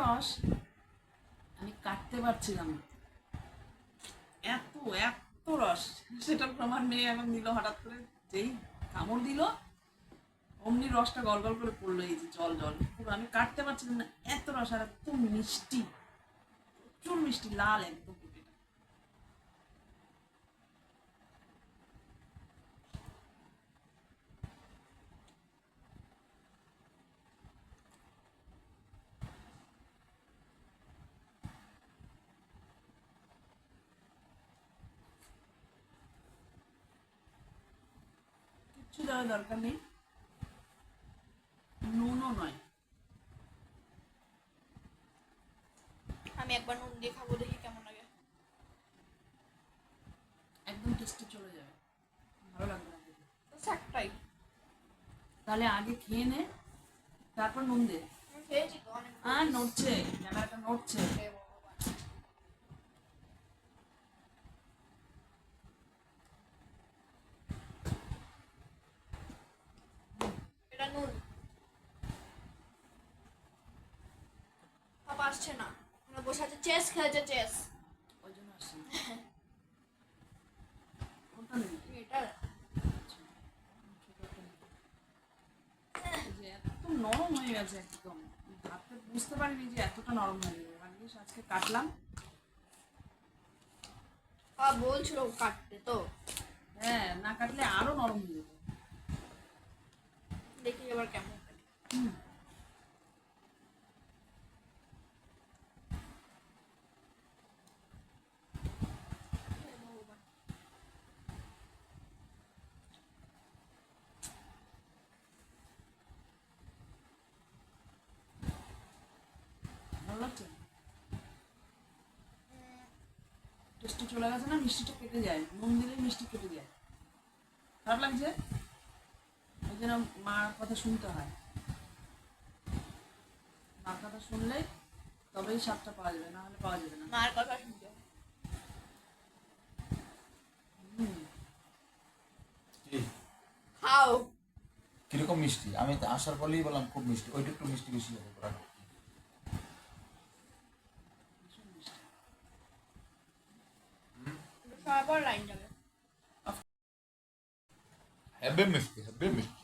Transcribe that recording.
রস আমি কাটতে পারছিলাম এত এত রস। সেটা আমার মেয়ে এখন দিল হঠাৎ করে। যেই কামড় দিল, অমনি রসটা গল গল করে পড়ল এই যে জল জল। আমি কাটতে পারছিলাম না। এত রস আর এত মিষ্টি। প্রচুর মিষ্টি, লাল একদম। কিচ্ছু দেওয়ার দরকার নেই। নুনও নয়। আমি একবার নুন দিয়ে খাব দেখি কেমন লাগে। একদম টেস্টে চলে যাবে। ভালো লাগবে না একটাই তাহলে আগে খেয়ে নে তারপর নুন দে। খেয়েছি তো অনেক আর নড়ছে ক্যামেরাটা নড়ছে হে ভগবান। এটা নুন পাপা আসছে না। আমরা বসে আছে চেস খেলছে চেস ওই জন্য আসছে এত নরম হয়ে গেছে একদম বুঝতে পারিনি যে এতটা নরম হয়ে যাবে ভাগ্যিস আজকে কাটলাম বলছিল কাটতে তো হ্যাঁ না কাটলে আরও নরম হয়ে যেত দেখি এবার কেমন কাটে। হুম। হে ভগবান। ভালো লাগছে টেস্টটা চলে গেছে না মিষ্টিটা কেটে যায় নুন দিলে মিষ্টি কেটে যায়। খারাপ লাগছে? ওই জন্য মার কথা শুনতে হয়। মার কথা শুনলে তবেই স্বাদটা পাওয়া যাবে না হলে পাওয়া যাবে না। মার কথা শুনতে। খাও। কীরকম মিষ্টি? আমি তো আসার পরেই বললাম খুব মিষ্টি ওইটা একটু মিষ্টি বেশি হবে ওরা ভীষণ মিষ্টি। একটু সময় পর লাইন যাবে হেবে মিষ্টি হেবে মিষ্টি